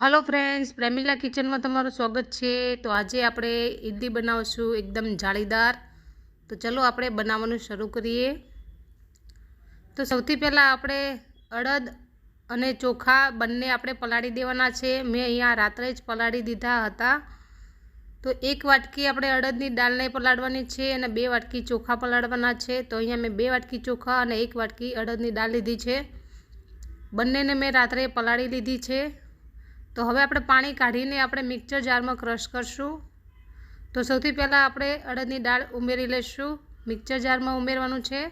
Hello friends પ્રેમિલા કિચનમાં તમારું સ્વાગત છે. તો આજે આપણે ઈડલી બનાવશું એકદમ જાળીદાર. તો ચલો આપણે બનાવવાનું શરૂ કરીએ. તો સૌથી પહેલાં આપણે અડદ અને ચોખા બંને આપણે પલાળી દેવાના છે. મેં અહીંયા રાત્રે જ પલાળી દીધા હતા. તો એક વાટકી આપણે અડદની દાળને પલાળવાની છે અને બે વાટકી ચોખા પલાળવાના છે. તો અહીંયા મેં બે વાટકી ચોખા અને એક વાટકી અડદની દાળ લીધી છે. બંનેને મેં રાત્રે પલાળી લીધી છે. તો હવે આપણે પાણી કાઢીને આપણે મિક્સર જારમાં ક્રશ કરશું. તો સૌથી પહેલાં આપણે અડદની દાળ ઉમેરી લઈશું મિક્સર જારમાં ઉમેરવાનું છે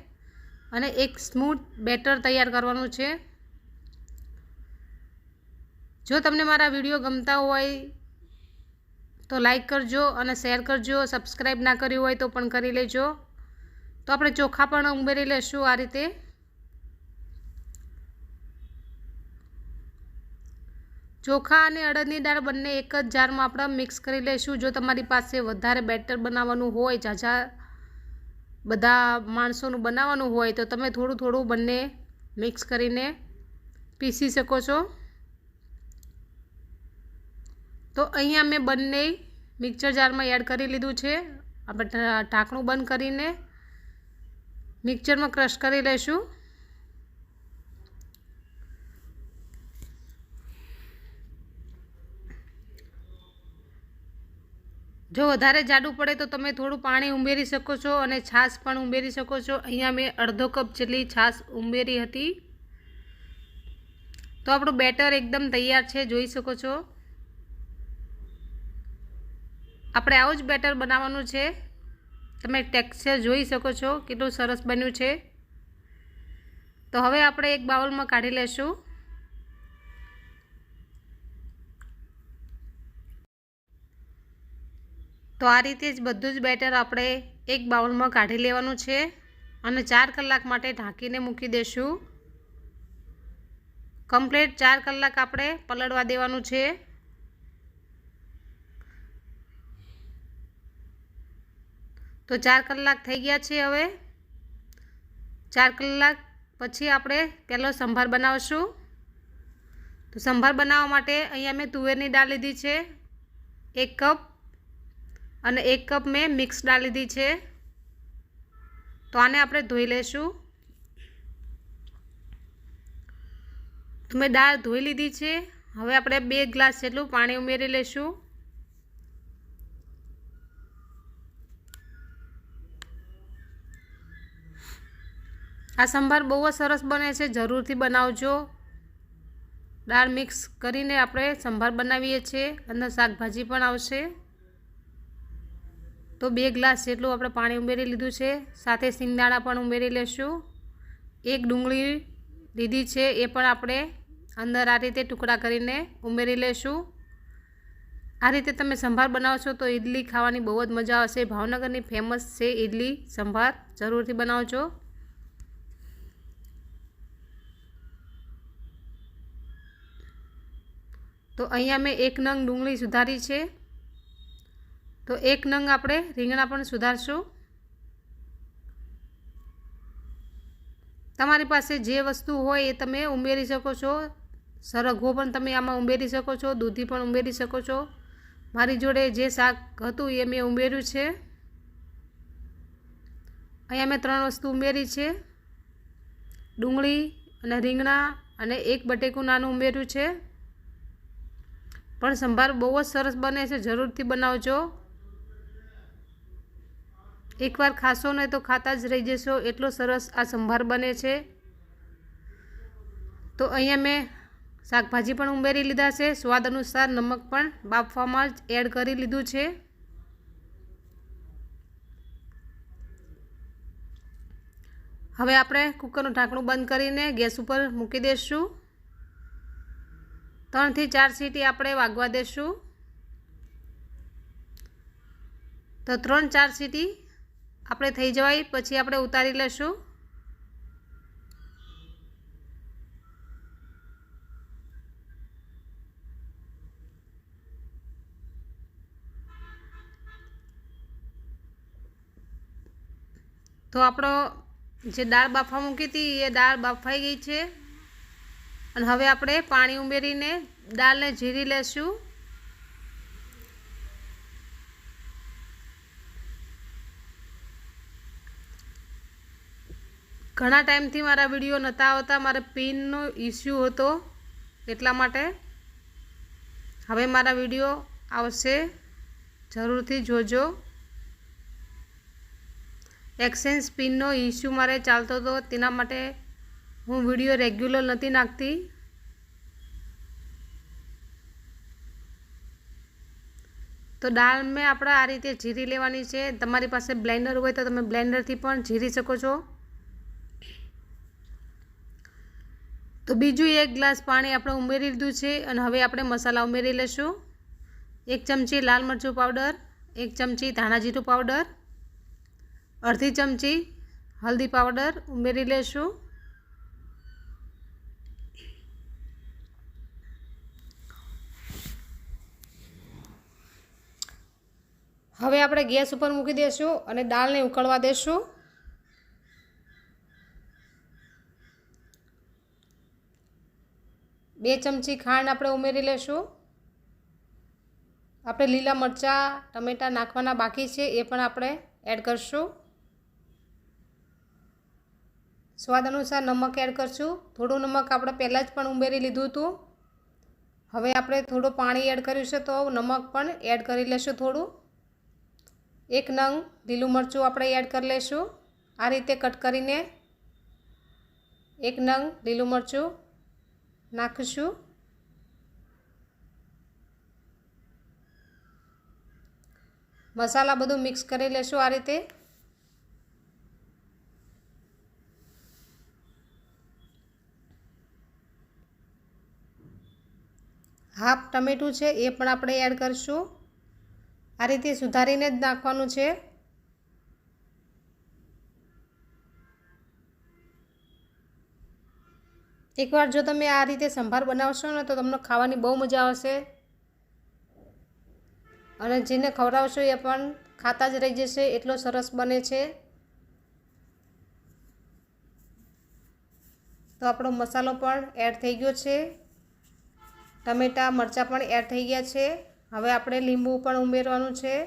અને એક સ્મૂથ બેટર તૈયાર કરવાનું છે. જો તમને મારા વીડિયો ગમતા હોય તો લાઈક કરજો અને શેર કરજો. સબસ્ક્રાઈબ ના કર્યું હોય તો પણ કરી લેજો. તો આપણે ચોખા પણ ઉમેરી લઈશું આ રીતે. ચોખા અને અડદની દાળ બંને એક જ જારમાં આપણે મિક્સ કરી લઈશું. જો તમારી પાસે વધારે બેટર બનાવવાનું હોય, ઝાઝા બધા માણસોનું બનાવવાનું હોય, તો તમે થોડું થોડું બંને મિક્સ કરીને પીસી શકો છો. તો અહીંયા મેં બંને મિક્સર જારમાં એડ કરી લીધું છે. આપણે ઢાંકણું બંધ કરીને મિક્સરમાં ક્રશ કરી લઈશું. જો વધારે જાડું પડે તો તમે થોડું પાણી ઉમેરી શકો છો અને છાશ પણ ઉમેરી શકો છો. અહીંયા મેં અડધો કપ જેટલી છાશ ઉમેરી હતી. તો આપણું બેટર એકદમ તૈયાર છે, જોઈ શકો છો. આપણે આવું જ બેટર બનાવવાનું છે. તમે ટેક્સચર જોઈ શકો છો, કેટલું સરસ બન્યું છે. તો હવે આપણે એક બાઉલમાં કાઢી લેશું. તો આ રીતે જ બધું જ બેટર આપણે એક બાઉલમાં કાઢી લેવાનું છે અને ચાર કલાક માટે ઢાંકીને મૂકી દઈશું કમ્પ્લીટ ચાર કલાક આપણે પલળવા દેવાનું છે. તો ચાર કલાક થઈ ગયા છે હવે. ચાર કલાક પછી આપણે પહેલો સંભાર બનાવશું. તો સંભાર બનાવવા માટે અહીંયા મેં તુવેરની દાળ લીધી છે. એક કપ અને એક કપ મેં મિક્સ દાળ લીધી છે. તો આને આપણે ધોઈ લઈશું તો મેં દાળ ધોઈ લીધી છે. હવે આપણે બે ગ્લાસ જેટલું પાણી ઉમેરી લઈશું આ સંભાર બહુ જ સરસ બને છે. જરૂરથી બનાવજો. દાળ મિક્સ કરીને આપણે સંભાર બનાવીએ છીએ. અંદર શાકભાજી પણ આવશે. તો બે ગ્લાસ જેટલું આપણે પાણી ઉમેરી લીધું છે. સાથે સિંગદાણા પણ ઉમેરી લેશું. એક ડુંગળી લીધી છે, એ પણ આપણે અંદર આ રીતે ટુકડા કરીને ઉમેરી લેશું. આ રીતે તમે સંભાર બનાવશો તો ઈડલી ખાવાની બહુ જ મજા આવશે. ભાવનગરની ફેમસ છે ઈડલી સંભાર. જરૂરથી બનાવજો. તો અહીંયા મેં એક નંગ ડુંગળી સુધારી છે. તો એક નંગ આપણે રીંગણા પણ સુધારશું. તમારી પાસે જે વસ્તુ હોય એ તમે ઉમેરી શકો છો. સરગવો પણ તમે આમાં ઉમેરી શકો છો, દૂધી પણ ઉમેરી શકો છો. મારી જોડે જે શાક હતું એ મેં ઉમેર્યું છે. અહીંયા મેં ત્રણ વસ્તુ ઉમેરી છે. ડુંગળી અને રીંગણા અને એક બટેકું નાનું ઉમેર્યું છે. પણ સંભાર બહુ જ સરસ બને છે, જરૂરથી બનાવજો. એકવાર ખાશો ને તો ખાતા જ રહી જશો. એટલો સરસ આ સંભાર બને છે. તો અહીંયા મેં શાકભાજી પણ ઉમેરી લીધા છે. સ્વાદ અનુસાર નમક પણ બાફવામાં જ એડ કરી લીધું છે. હવે આપણે કુકરનું ઢાંકણું બંધ કરીને ગેસ ઉપર મૂકી દઈશું ત્રણથી ચાર સીટી આપણે વાગવા દઈશું તો ત્રણ ચાર સીટી આપણે થઈ જવાય, પછી આપણે ઉતારી લઈશું. તો આપણો જે દાળ બાફવા મૂકી હતી, એ દાળ બાફાઈ ગઈ છે. અને હવે આપણે પાણી ઉમેરીને દાળને જીરી લેશું. ઘણા ટાઈમથી મારા વીડિયો નહોતા આવતા, મારે પિનનો ઇસ્યુ હતો એટલા માટે. હવે મારા વીડિયો આવશે, જરૂરથી જોજો. એક્સચેન્જ પિનનો ઇસ્યુ મારે ચાલતો હતો, તેના માટે હું વીડિયો રેગ્યુલર નથી નાખતી. તો દાળ મેં આપણે આ રીતે જીરી લેવાની છે. તમારી પાસે બ્લેન્ડર હોય તો તમે બ્લેન્ડરથી પણ જીરી શકો છો. તો બીજું એક ગ્લાસ પાણી આપણે ઉમેરી લીધું છે અને હવે આપણે મસાલા ઉમેરી લઈશું એક ચમચી લાલ મરચું પાવડર, એક ચમચી ધાણા જીરું પાવડર, અડધી ચમચી હલ્દી પાવડર ઉમેરી લેશું. હવે આપણે ગેસ ઉપર મૂકી દઈશું અને દાળને ઉકળવા દઈશું બે ચમચી ખાંડ આપણે ઉમેરી લેશું. આપણે લીલા મરચાં, ટમેટાં નાખવાના બાકી છે, એ પણ આપણે એડ કરશું. સ્વાદ અનુસાર નમક એડ કરશું. થોડું નમક આપણે પહેલાં જ પણ ઉમેરી લીધું હતું. હવે આપણે થોડું પાણી એડ કર્યું છે, તો નમક પણ એડ કરી લેશું થોડું. એક નંગ લીલું મરચું આપણે એડ કરી લઈશું આ રીતે કટ કરીને એક નંગ લીલું મરચું નાખીશું મસાલા બધું મિક્સ કરી લેશું આ રીતે. હાફ ટમેટું છે એ પણ આપણે એડ કરીશું. આ રીતે સુધારીને જ નાખવાનું છે. એકવાર જો તમે આ રીતે સંભાર બનાવશો ને તો તમને ખાવાની બહુ મજા આવશે. અને જેને ખવડાવશો એ પણ ખાતા જ રહી જશે, એટલો સરસ બને છે. તો આપણો મસાલો પણ એડ થઈ ગયો છે. ટમેટાં, મરચાં પણ એડ થઈ ગયા છે. હવે આપણે લીંબુ પણ ઉમેરવાનું છે.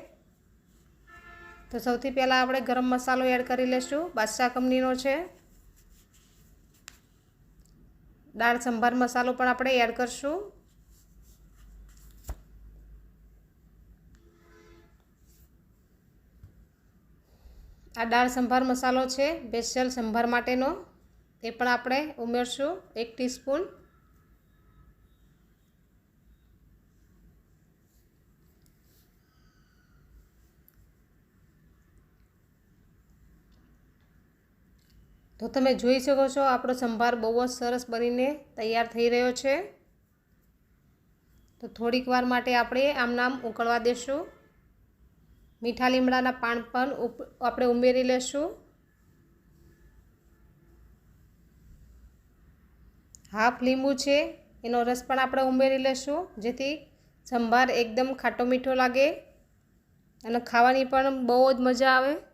તો સૌથી પહેલાં આપણે ગરમ મસાલો એડ કરી લઈશું બાદશાહ કંપનીનો છે. દાળ, સંભાર, મસાલો પણ આપણે એડ કરશું. આ દાળ, સંભાર, મસાલો છે, બેસલ સંભાર માટેનો. તે પણ આપણે ઉમેરશું એક ટીસ્પૂન. તો તમે જોઈ શકો છો, આપણો સંભાર બહુ જ સરસ બનીને તૈયાર થઈ રહ્યો છે. તો થોડીક વાર માટે આપણે આમ નામ ઉકળવા દેશું. મીઠા લીમડાના પાન પણ આપણે ઉમેરી લેશું. હાફ લીંબુ છે, એનો રસ પણ આપણે ઉમેરી લેશું, જેથી સંભાર એકદમ ખાટો મીઠો લાગે. અને ખાવાની પણ બહુ જ મજા આવે.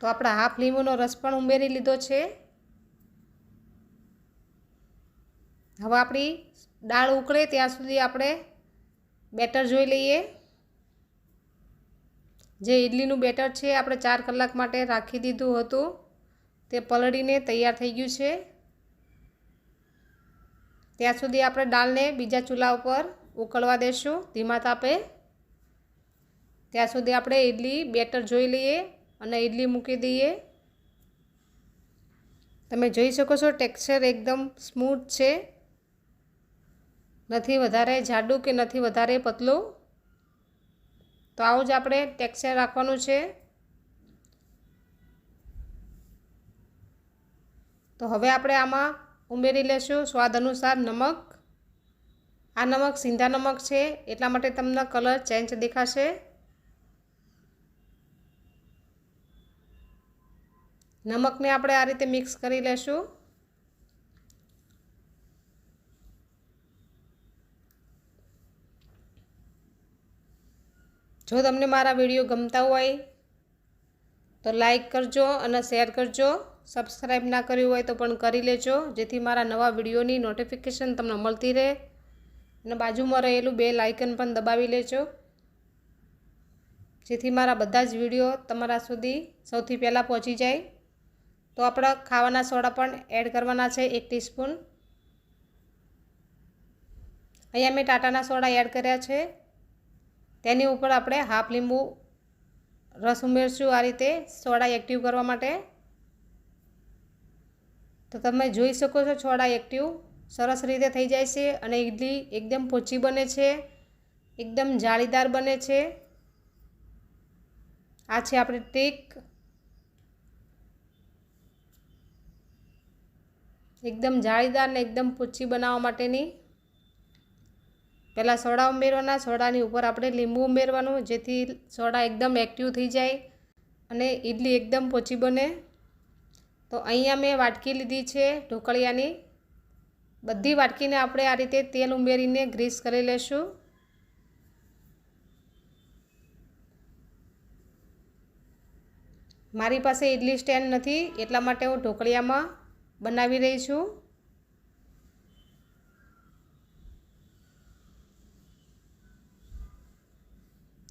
તો આપણે હાફ લીંબુનો રસ પણ ઉમેરી લીધો છે. હવે આપણી દાળ ઉકળે ત્યાં સુધી આપણે બેટર જોઈ લઈએ. જે ઇડલીનું બેટર છે આપણે ચાર કલાક માટે રાખી દીધું હતું. તે પલળીને તૈયાર થઈ ગયું છે. ત્યાં સુધી આપણે દાળને બીજા ચૂલા ઉપર ઉકળવા દેશું. ધીમા તાપે. ત્યાં સુધી આપણે ઇડલી બેટર જોઈ લઈએ. અને ઇડલી મૂકી દઈએ. તમે જોઈ શકો છો, ટેક્સચર એકદમ સ્મૂથ છે. નથી વધારે જાડું કે નથી વધારે પતલું? તો આવું જ આપણે ટેક્સચર રાખવાનું છે. તો હવે આપણે આમાં ઉમેરી લેશું સ્વાદ અનુસાર નમક. આ નમક સિંધા નમક છે, એટલા માટે તમને કલર ચેન્જ દેખાશે. નમકને આપણે આ રીતે મિક્સ કરી લેશું. જો તમને મારા વીડિયો ગમતા હોય તો લાઈક કરજો અને શેર કરજો. સબસ્ક્રાઈબ ના કર્યું હોય તો પણ કરી લેજો, જેથી મારા નવા વિડીયોની નોટિફિકેશન તમને મળતી રહે. અને બાજુમાં રહેલું બે લાઇકન પણ દબાવી લેજો, જેથી મારા બધા જ વીડિયો તમારા સુધી સૌથી પહેલાં પહોંચી જાય. તો આપણા ખાવાના સોડા પણ એડ કરવાના છે એક ટીસ્પૂન. અહીંયા મેં ટાટાના સોડા એડ કર્યા છે. તેની ઉપર આપણે હાફ લીંબુ રસ ઉમેરશું આ રીતે સોડા એક્ટિવ કરવા માટે. તો તમે જોઈ શકો છો સોડા એક્ટિવ, સરસ રીતે થઈ જાય છે અને ઇડલી એકદમ પોચી બને છે, એકદમ જાળીદાર બને છે. આ છે આપણી ટ્રીક એકદમ જાળીદાર ને એકદમ પોચી બનાવવા માટેની. પહેલાં સોડા ઉમેરવાના, સોડાની ઉપર આપણે લીંબુ ઉમેરવાનું, જેથી સોડા એકદમ એક્ટિવ થઈ જાય અને ઇડલી એકદમ પોચી બને. તો અહીંયા મેં વાટકી લીધી છે ઢોકળિયાની. બધી વાટકીને આપણે આ રીતે તેલ ઉમેરીને ગ્રીસ કરી લેશું. મારી પાસે ઇડલી સ્ટેન્ડ નથી, એટલા માટે હું ઢોકળિયામાં બનાવી રહી છું.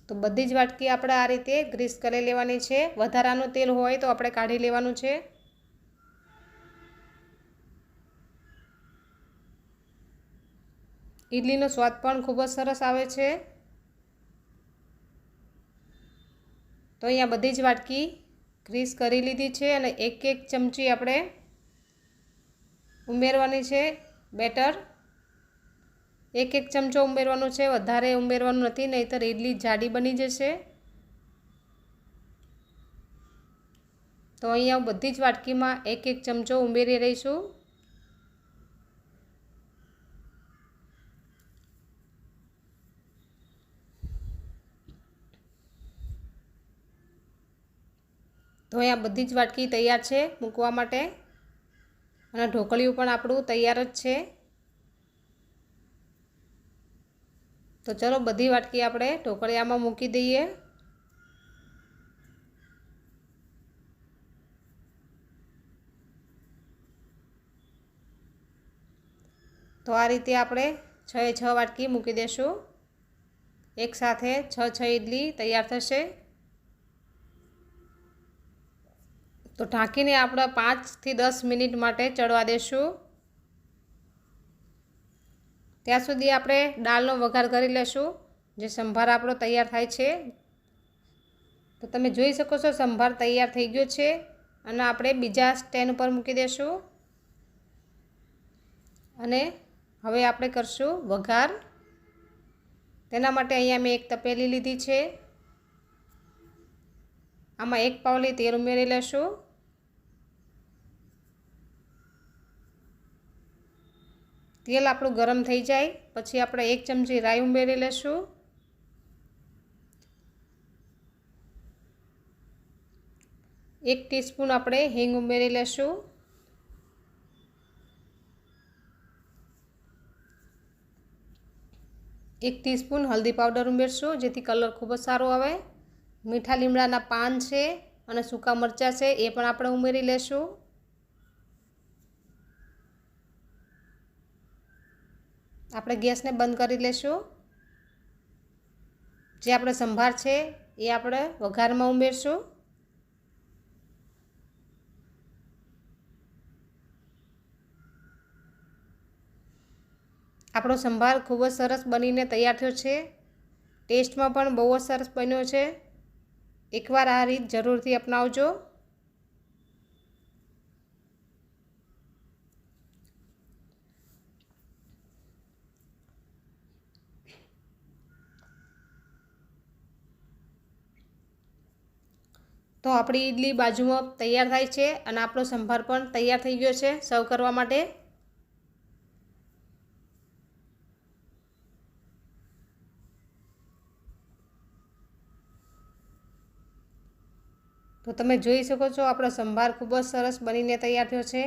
તો બધી જ વાટકી આપણે આ રીતે ગ્રીસ કરી લેવાની છે. વધારાનું તેલ હોય તો આપણે કાઢી લેવાનું છે. ઇડલીનો સ્વાદ પણ ખૂબ જ સરસ આવે છે. તો અહીંયા બધી જ વાટકી ગ્રીસ કરી લીધી છે અને એક એક ચમચી આપણે ઉમેરવાની છે, બેટર. એક એક ચમચો ઉમેરવાનો છે, વધારે ઉમેરવાનું નથી, નહીંતર ઇડલી જાડી બની જશે. તો અહીંયા બધી જ વાટકીમાં એક એક ચમચો ઉમેરી રહીશું તો અહીંયા બધી જ વાટકી તૈયાર છે મૂકવા માટે. અને ઢોકળિયું પણ આપણું તૈયાર જ છે. તો ચલો બધી વાટકી આપણે ઢોકળિયામાં મૂકી દઈએ. તો આ રીતે આપણે છ એ છ વાટકી મૂકી દઈશું એકસાથે છ છ ઇડલી તૈયાર થશે. તો ઢાંકીને આપણે પાંચથી દસ મિનિટ માટે ચડવા દઈશું ત્યાં સુધી આપણે દાળનો વઘાર કરી લેશું. જે સંભાર આપણો તૈયાર થાય છે. તો તમે જોઈ શકો છો સંભાર તૈયાર થઈ ગયો છે અને આપણે બીજા સ્ટેન્ડ ઉપર મૂકી દઈશું અને હવે આપણે કરશું વઘાર. તેના માટે અહીંયા મેં એક તપેલી લીધી છે. આમાં એક પાવલી તેલ ઉમેરી લેશું. તેલ આપણું ગરમ થઈ જાય, પછી આપણે એક ચમચી રાઈ ઉમેરી લેશું. એક ટીસ્પૂન આપણે હિંગ ઉમેરી લેશું. એક ટીસ્પૂન હલ્દી પાવડર ઉમેરશું, જેથી કલર ખૂબ જ સારો આવે. મીઠા લીમડાના પાન છે અને સૂકા મરચાં છે, એ પણ આપણે ઉમેરી લેશું. આપણે ગેસને બંધ કરી લેશું. જે આપણે સંભાર છે, એ આપણે વઘારમાં ઉમેરશું. આપણો સંભાર ખૂબ જ સરસ બનીને તૈયાર થયો છે. ટેસ્ટમાં પણ બહુ જ સરસ બન્યો છે. એકવાર આ રીત જરૂરથી અપનાવજો. તો આપણી ઈડલી બાજુમાં તૈયાર થાય છે અને આપણો સંભાર પણ તૈયાર થઈ ગયો છે સર્વ કરવા માટે. તો તમે જોઈ શકો છો આપણો સંભાર ખૂબ જ સરસ બનીને તૈયાર થયો છે.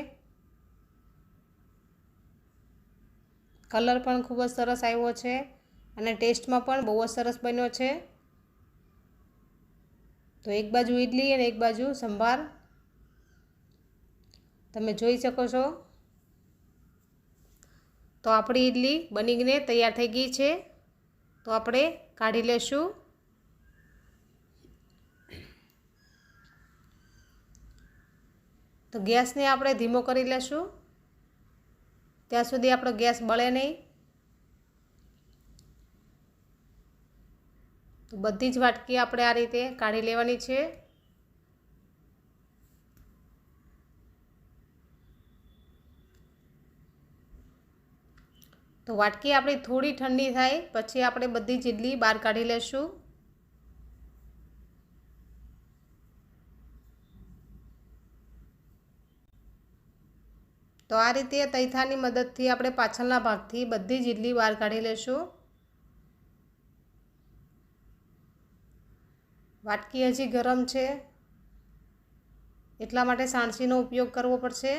કલર પણ ખૂબ જ સરસ આવ્યો છે અને ટેસ્ટમાં પણ બહુ જ સરસ બન્યો છે. તો એક બાજુ ઇડલી અને એક બાજુ સંભાર. તમે જોઈ શકો છો. તો આપણી ઇડલી બનીને તૈયાર થઈ ગઈ છે. તો આપણે કાઢી લેશું. તો ગેસને આપણે ધીમો કરી લેશું. ત્યાં સુધી આપણો ગેસ બળે નહીં. બધી જ વાટકી આપણે આ રીતે કાઢી લેવાની છે. તો વાટકી આપણી થોડી ઠંડી થાય, પછી આપણે બધી જ ઇડલી બહાર કાઢી લેશું. તો આ રીતે તૈથાની મદદથી આપણે પાછળના ભાગથી બધી જ ઇડલી બહાર કાઢી લેશું. વાટકી હજી ગરમ છે. એટલા માટે સાણસીનો ઉપયોગ કરવો પડશે.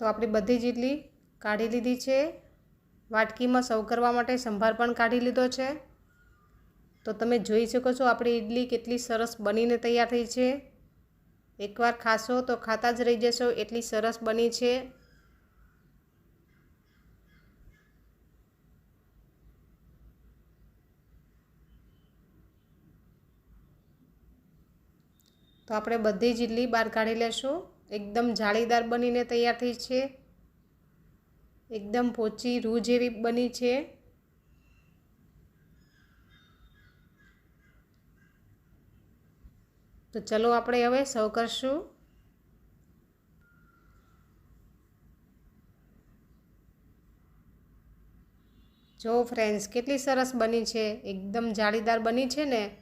તો આપણે બધી જ ઇડલી કાઢી લીધી છે. વાટકીમાં સર્વ કરવા માટે સંભાર પણ કાઢી લીધો છે. તો તમે જોઈ શકો છો આપણી ઇડલી કેટલી સરસ બનીને તૈયાર થઈ છે. એકવાર ખાશો તો ખાતા જ રહી જશો. એટલી સરસ બની છે. તો આપણે બધી જ ઇડલી બહાર કાઢી લેશું. એકદમ જાળીદાર બનીને તૈયાર થઈ છે. એકદમ પોચી રૂ જેવી બની છે. તો ચલો આપણે હવે સર્વ કરશું. જો ફ્રેન્ડ્સ, કેટલી સરસ બની છે. એકદમ જાળીદાર બની છે ને.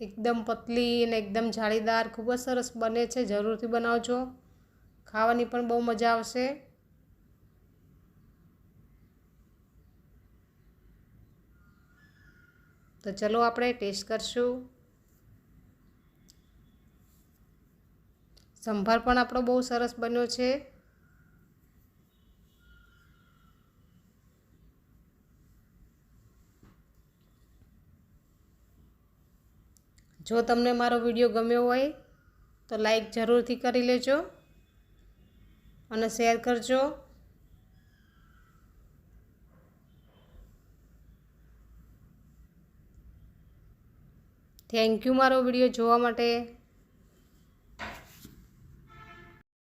એકદમ પતલી અને એકદમ જાળીદાર, ખૂબ જ સરસ બને છે. જરૂરથી બનાવજો. ખાવાની પણ બહુ મજા આવશે. તો ચલો આપણે ટેસ્ટ કરશું. સંભાર પણ આપણો બહુ સરસ બન્યો છે. જો તમને મારો વીડિયો ગમ્યો હોય, તો લાઈક જરૂરથી કરી લેજો અને શેર કરજો. થેન્ક યુ મારો વીડિયો જોવા માટે.